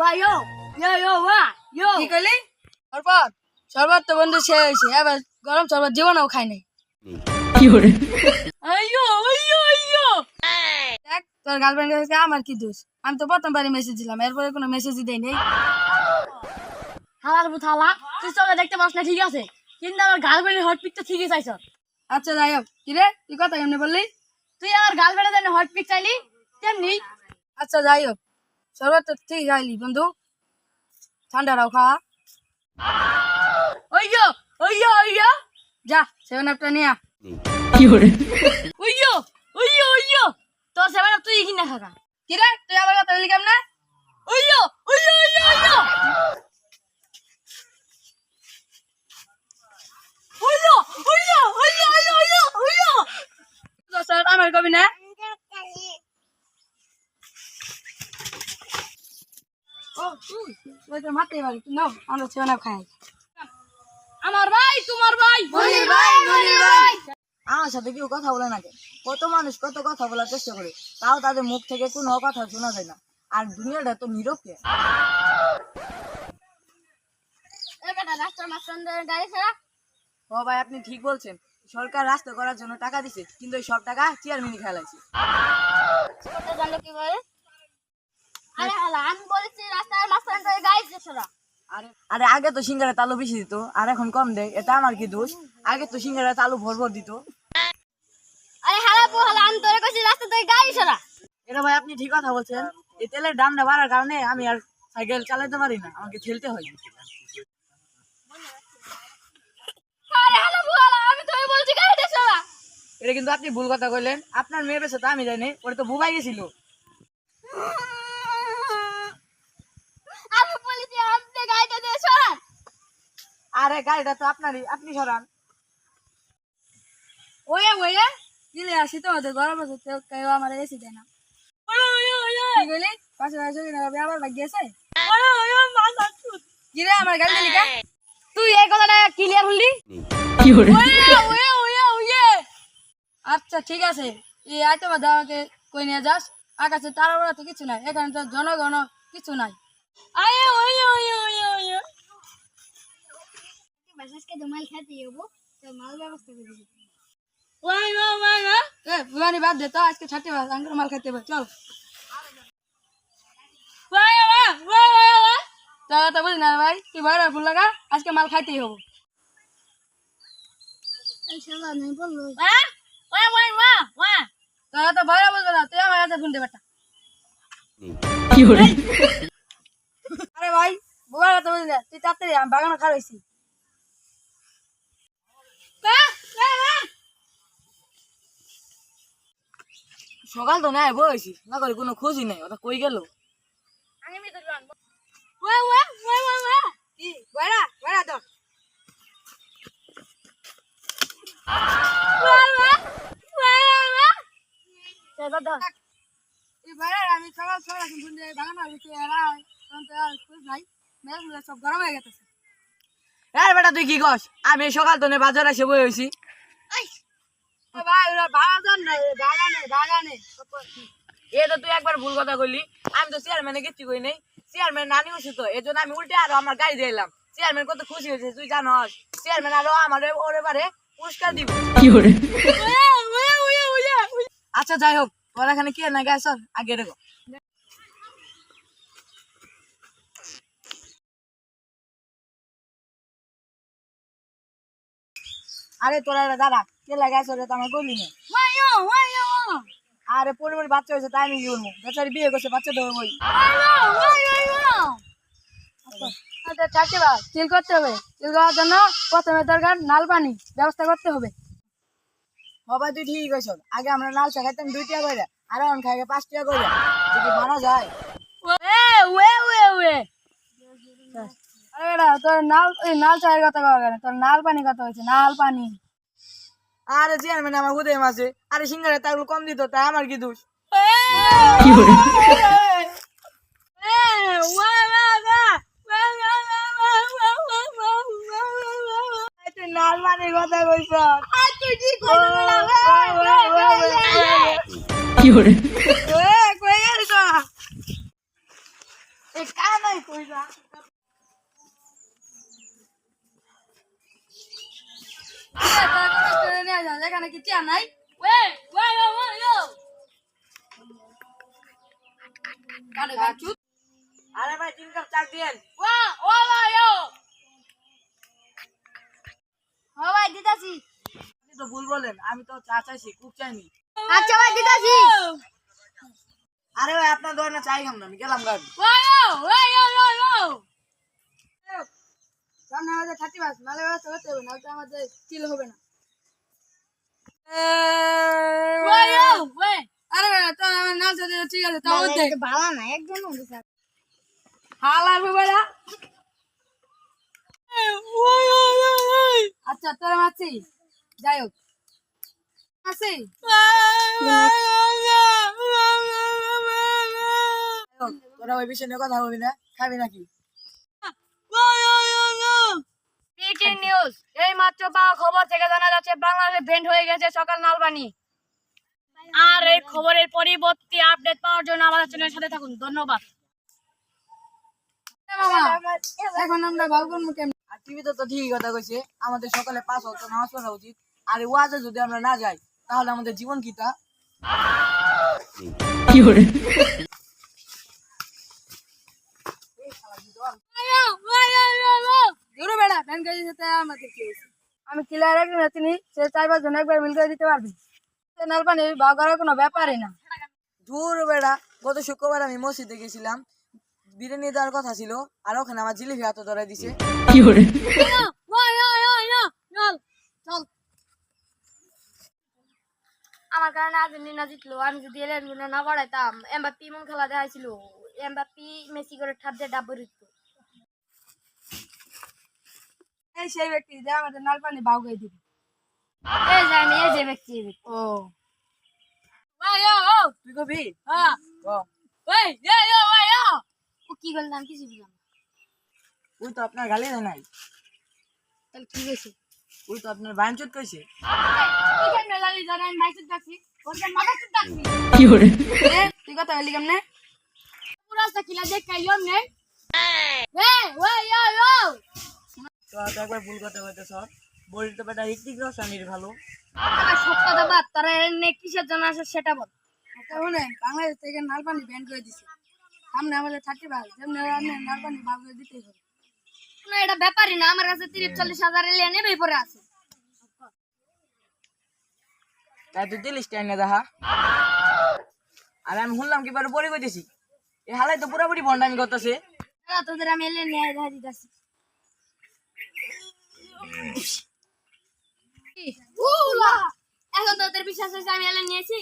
ওয়া ইয়ো ইয়ো ইয়ো ওয়া ইয়ো। কি কইলি? শরবত। শরবত তো বন্ধু শেষ হয়েছে এবার গরম শরবত জীবনেও খাই নাই। আইয়ো আইয়ো আইয়ো। দেখ তোর গার্লফ্রেন্ড কাছে আমার কি দোষ? আমি তো প্রথমবারই মেসেজ দিলাম এরপরে কোনো মেসেজই দেই নাই। হালার বুথালা তুই চলে দেখতে পাস না ঠিক আছে? কিন্তু আমার গার্লফ্রেন্ডের হট পিক তো ঠিকই চাইছ। আচ্ছা যাই হোক। কি রে তুই কথা কেমনি বললি? তুই আমার গার্লফ্রেন্ডের জন্য হট পিক চাইলি? তেমনি। আচ্ছা যাই হোক। শরবত তো ঠিক খাইলি বন্ধু। ঠান্ডাটাও খাওয়া ওইয়ো ওইয়ো ওইয়ো। যা সেভেন আপটা নিয়ে। আ। ওইয়ো ওইয়ো ওইয়ো। তোর সেভেন তুই কিনা খাকা কি রে? তুই আমার কথা বলি কেমনে? ওইয়ো ওইয়ো ওইয়ো ওইয়ো। ওইয়ো ওইয়ো ওইয়ো ওইয়ো ওইয়ো। ওইয়ো দশ টাকা আমার কবি না ও তুই ওই তো মারতেই পারি নাও আমরা সেভেন খাই। আমার ভাই তোমার ভাই। মনির ভাই, মনির ভাই। আমার সাথে কেউ কথা বলে না কত মানুষ কত কথা বলার চেষ্টা করে তাও তাদের মুখ থেকে কোনো কথা শোনা যায় না। আর দুনিয়াটা তো ও ভাই আপনি ঠিক বলছেন। সরকার রাস্তা করার জন্য টাকা দিছে কিন্তু সব টাকা চেয়ারম্যানই খেলাইছে। জানলো আরে হালা আমি বলেছি রাস্তার মাঝখান থেকে গাড়ি আরে আরে আগে তো সিঙ্গারা তালু বেশি দিত আর এখন কম দেয় এটা আমার কি দোষ? আগে তো সিঙ্গারা তালু ভর ভর দিত। আরে হালা পো হালা আমি তোরে কইছি রাস্তা থেকে গাড়ি ছাড়া এটা ভাই আপনি ঠিক কথা বলছেন এই তেলের দামটা বাড়ার কারণে আমি আর সাইকেল চালাতে পারি না আমাকে ঠেলতে হয়। আরে হালা পো হালা আমি তোরে বলেছি গাড়ি ছাড়া এটা কিন্তু আপনি ভুল কথা কইলেন আপনার মেয়ের পেছে তো আমি জানি ওটা তো বুবাই গেছিল আমি বলেছি আপনি গাড়িটা দিয়ে সরান আরে গাড়িটা তো আপনারই আপনি সরান। ওয়ে ওয়ে দিলে আসি তো ওদের গরম আছে তো কেউ আমার এসি দেয় না। কি কইলি পাশে পাশে কিনা ভাবে আবার ভাগ্য আছে কি আমার গাড়ি দিলি কা তুই এই কথাটা ক্লিয়ার হলি? আচ্ছা ঠিক আছে। এই আইতে আমাকে কই নিয়ে যাস? আকাশে তারা তো কিছু নাই এখানে তো জনগণ কিছু নাই। আয়ে ওই বাসাসকে দমাল খাতে যাব তো মাল ব্যবস্থা করে দিবি। ওই এ বাদ দে তো আজকে ছাড়তে আঙ্গুর মাল চল। তো বুঝি না ভাই তুই বাইরে ভুল লাগা? আজকে মাল খাইতেই হব। হ্যাঁ? ওই ওই ওই ওই তাহলে তো বাইরে বলবে না তুই আমার কাছে ফোন দে আরে ভাই বুঝলি তুই তাড়াতাড়ি আমি বাগানে খারইছি সকাল তো নাই বইছি। না করে কোনো খোঁজই নাই ওটা কই গেল? আমি সকাল সকাল কিন্তু নাই। সব গরম হয়ে গেছে বেটা তুই কি আমি সকাল তো বাজার আসে বই হয়েছি ভাই ওরা বাগান নাই বাগানে বাগানে এ তো তুই একবার ভুল কথা কইলি। আমি তো চেয়ারম্যানে গেছি কই নাই। চেয়ারম্যান নানি হইছি তো এই জন্য আমি উল্টে আরও আমার গাড়ি চেয়ারম্যান কত খুশি হয়েছে তুই জানস। চেয়ারম্যান আরও আমার ওরে বারে পুরস্কার দিব। আচ্ছা যাই হোক তোর এখানে কি না গেছ? আগে রেখো আরে তোরা দাদা কে লাগাইছ রে তো আমার কইলি না আরে পরিবার বাচ্চা হয়েছে তাই আমি কি বেচারি বিয়ে করছে বাচ্চা দেবো বই। আচ্ছা বা চিল করতে হবে। চিল করার জন্য প্রথমে দরকার নাল পানি ব্যবস্থা করতে হবে। সবাই তুই ঠিক আছে আগে আমরা লাল চা খাইতাম দুই টাকা করে আর এখন খাই পাঁচ টাকা করে যদি মানা যায়। আরে বেটা তোর নাল নাল চায়ের কথা কওয়া কেন? তোর নাল পানি কথা হয়েছে নাল পানি। আরে চেয়ারম্যান আমার হুদে মাসে আরে সিঙ্গারে তাগুলো কম দিত তাই আমার কি দোষ তুই কি নাই? ওয়ে ওয়ে ওয়ে ওয়ে কানে আরে ভাই তিন কাপ চা দিয়েন। ওয়া ওয়া ওয়া ও। ভাই দিতাছি। আপনি তো ভুল বলেন আমি তো চা চাইছি কুক চাইনি। আচ্ছা ভাই দিতাছি। আরে ভাই আপনার দোকানে চাই খাম না আমি গেলাম গাড়ি। ওয়া ইয়ো ওয়া সামনে আমাদের থার্টি পাস নালে ব্যবস্থা করতে হবে নাহলে তো আমাদের চিল হবে না। আচ্ছা তোরা মাছি যাই হোক মাছি তোরা ওই কথা বলবি না খাবি নাকি ব্রেকিং নিউজ এই মাত্র পাওয়া খবর থেকে জানা যাচ্ছে বাংলাদেশে ভেন্ট হয়ে গেছে সকাল নালবানি আর এই খবরের পরিবর্তী আপডেট পাওয়ার জন্য আমাদের চ্যানেলের সাথে থাকুন। ধন্যবাদ। এখন আমরা কেমন আর টিভিতে তো ঠিকই কথা কইছে আমাদের সকালে পাঁচ অক্ট নামাজ পড়া উচিত। আর এই ওয়াজে যদি আমরা না যাই তাহলে আমাদের জীবন কিটা জোরে বেড়া সাথে আমাদের কি হয়েছে? আমি একজন চিনি সে চার পাঁচ জন একবার মিল করে দিতে পারবে সে নালপানি ভাগ করার কোনো ব্যাপারই না। দূর বেড়া গত শুক্রবার আমি মসজিদে গেছিলাম। বিরিয়ানি দেওয়ার কথা ছিল আর ওখানে আমার জিলিপি হাতে ধরে দিছে। আমার কারণে আর্জেন্টিনা জিতলো আমি যদি এলেন না বাড়াইতাম এমবাপি মন খেলা দেখাইছিল এমবাপি মেসি করে ঠাপ দিয়ে ডাব্বর দিত। এই সেই ব্যক্তি যে আমাদের নালপানি ভাগ করে দিবে এই যে আমি এই যে ব্যক্তি। ও। তুই কবি? হ্যাঁ ক। ও কি করলাম আমি কিছু বুঝলাম ওই তো আপনার গালি দেয় নাই। তাহলে কি হয়েছে? ওই তো আপনার বাঞ্চুত কইছে ওইখানে লালি জানা আমি মাইসুদ ডাকছি ওইখানে মাগাসুদ ডাকছি এ, তুই কথা বলি কেমনে? পুরা সাকিলা দেখ কাইও নে? ওই ইয়ো ইয়ো তো একবার ভুল কথা কইতে সর বলি তো বেটা ঋতিক রোশনের ভালো। সব কথা বাদ তারা এনে কিসের জন্য আসে সেটা বল। শুনে বাংলাদেশ থেকে নালপানি ব্যান করে দিছে। সামনে আমাদের থার্টি পাস যেমনি নালপানি ভাগ করে দিতেই হবে। না এটা ব্যাপারই না আমার কাছে তিরিশ চল্লিশ হাজার এলিয়ে নেবেই পরে আছে। তাই তুই দিলিস দেখা আর আমি শুনলাম কি কইতেছি। এই হালাই তো পুরোপুরি বন্ডামি করতেছে। তোদের আমি এলিয়ে নিয়ে দেখা দিতেছি। উলা! এখন তোদের বিশ্বাস হয়েছে আমি এলিয়ে নিয়েছি?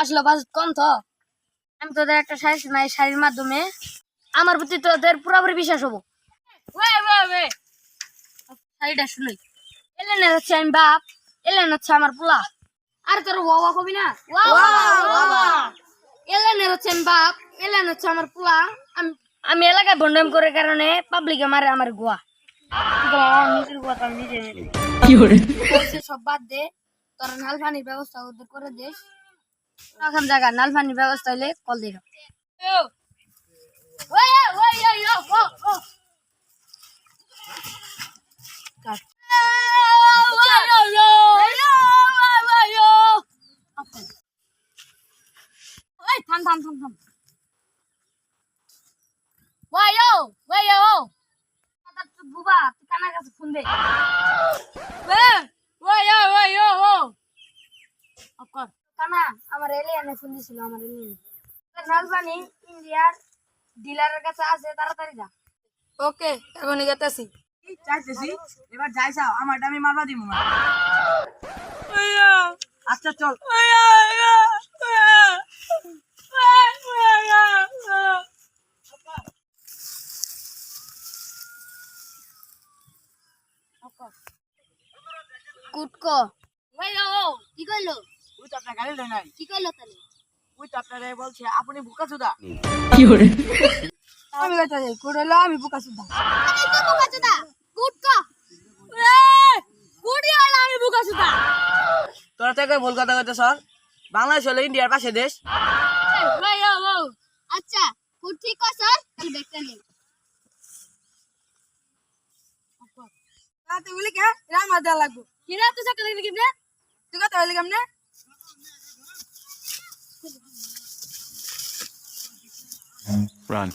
আসলে বাস কম তো আমি তোদের একটা শাড়ি শাড়ির মাধ্যমে। আমার প্রতি তোদের পুরোপুরি বিশ্বাস হব। শাড়িটা শুনই। এলেন হচ্ছে আমি বাপ এলেন হচ্ছে আমার পোলা। আর তোর বাবা কবি না? এলেন হচ্ছে আমি বাপ এলেন হচ্ছে আমার পোলা। আমি আমি এলাকায় বন্ডাম করে কারণে পাবলিকে মারে আমার গোয়া। আমার নিজের গোয়া আমি নিজে মেরে দিই। সব বাদ দে তোর নাল পানির ব্যবস্থা ওদের করে দিস এখন জায়গা নাল পানির ব্যবস্থা হইলে কল দিল। থাম থাম থাম থাম। কানার কাছে ফোন দে। অকর কানা আমার এলিয়ানে ফোন দিছিল আমার এলিয়ানে নালবানি ইন্ডিয়ার ডিলারের কাছে আছে তাড়াতাড়ি যা। ওকে এখনই গেতেছি এই চাইতেছি এবার যাই চাও আমারটা আমি মারবা দিব না। আচ্ছা চল। কুটকো কি কইলো ওই তো আপনার গাড়ি দেয় নাই কি কইলো তাহলে ওই তো আপনার বলছে আপনি বুকা চুদা আমি গেতেছি কুড়েলো আমি বুকা সুদ্ধা আমি তো বুকা চুদা কুটকো কুড়ি হলো আমি বুকা চুদা তোরা থেকে ভুল কথা কইতে সর বাংলাদেশ হলো ইন্ডিয়ার পাশে দেশ। আচ্ছা কুট ঠিক কর স্যার তাহলে ব্যাগটা নিন না তুই বলি কে? আমার দেওয়া লাগবো। কি তো চাকরি লাগলি কেমনে তুই কত বলি কেমনে Run.